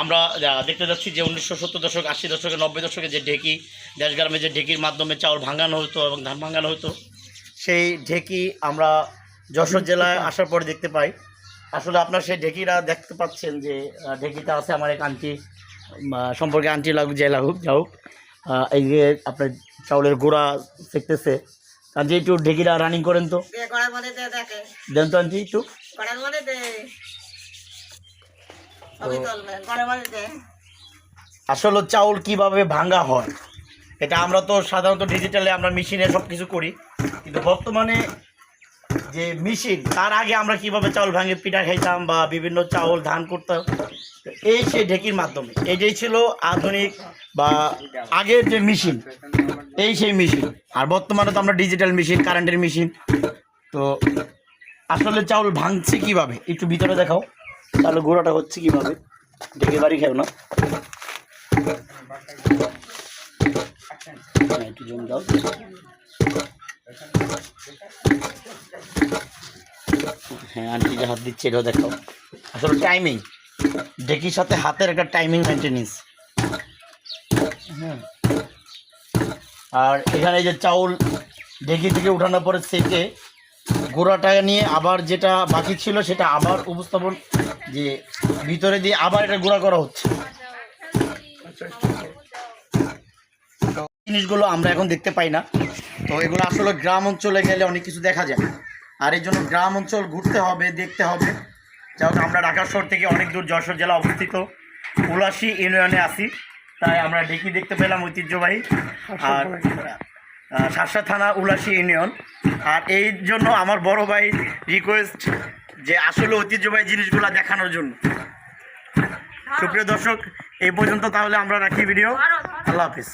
আমরা দেখতে যাচ্ছি যে উনিশশো সত্তর দশক আশি দশকে নব্বই দশকে যে ঢেকি দেশগ্রামে যে ঢেকির মাধ্যমে চাউল ভাঙানো হতো এবং ধান ভাঙানো হতো সেই ঢেকি আমরা যশোর জেলায় আসার পরে দেখতে পাই। আসলে আপনার সেই ঢেকিরা দেখতে পাচ্ছেন যে ঢেকিটা আছে আমার এক আন্টি সম্পর্কে আন্টি লাগুক যে লাগুক যা হোক এই যে আপনার চাউলের গোড়া দেখতেছে। আন্টি একটু ঢেকিরা রানিং করেন তো। দেন তো আন্টি একটু। আসলে চাউল কীভাবে ভাঙা হয় এটা আমরা তো সাধারণত ডিজিটালে আমরা মেশিনে সব কিছু করি। কিন্তু বর্তমানে যে মেশিন তার আগে আমরা কীভাবে চাউল ভাঙে পিঠা খাইতাম বা বিভিন্ন চাউল ধান করতাম এই সেই ঢেকির মাধ্যমে। এটাই ছিল আধুনিক বা আগের যে মেশিন এই সেই মেশিন আর বর্তমানে তো আমরা ডিজিটাল মেশিন কারেন্টের মেশিন তো আসলে চাউল ভাঙছে কীভাবে একটু ভিতরে দেখাও। তাহলে গোড়াটা হচ্ছে কীভাবে? ঢেকে বাড়ি খেও না। হ্যাঁ, একটু জমি দাও। হ্যাঁ আন্টি যে হাত দিচ্ছে এটাও দেখো আসলে টাইমিং ডেকির সাথে হাতের একটা টাইমিং মেনটেনেন্স হ্যাঁ আর এখানে যে চাউল ডেকি থেকে উঠানোর পরে সেকে গোড়াটা নিয়ে আবার যেটা বাকি ছিল সেটা আবার উপস্থাপন, যে ভিতরে দিয়ে আবার এটা গোড়া করা হচ্ছে। জিনিসগুলো আমরা এখন দেখতে পাই না। তো এগুলো আসলে গ্রাম অঞ্চলে গেলে অনেক কিছু দেখা যায়। আর এই জন্য গ্রাম অঞ্চল ঘুরতে হবে, দেখতে হবে। হোক, আমরা ঢাকা শহর থেকে অনেক দূর যশোর জেলা অবস্থিত। উলাসী ইউনিয়নে আসি তাই আমরা ডেকি দেখতে পেলাম ঐতিহ্যবাহী। আর শার্শা থানা উলাসি ইউনিয়ন। আর এই জন্য আমার বড় ভাই রিকোয়েস্ট যে আসলে ঐতিহ্যবাহী জিনিসগুলো দেখানোর জন্য। সুপ্রিয় দর্শক, এই পর্যন্ত তাহলে আমরা রাখি ভিডিও আল্লাহ হাফিজ।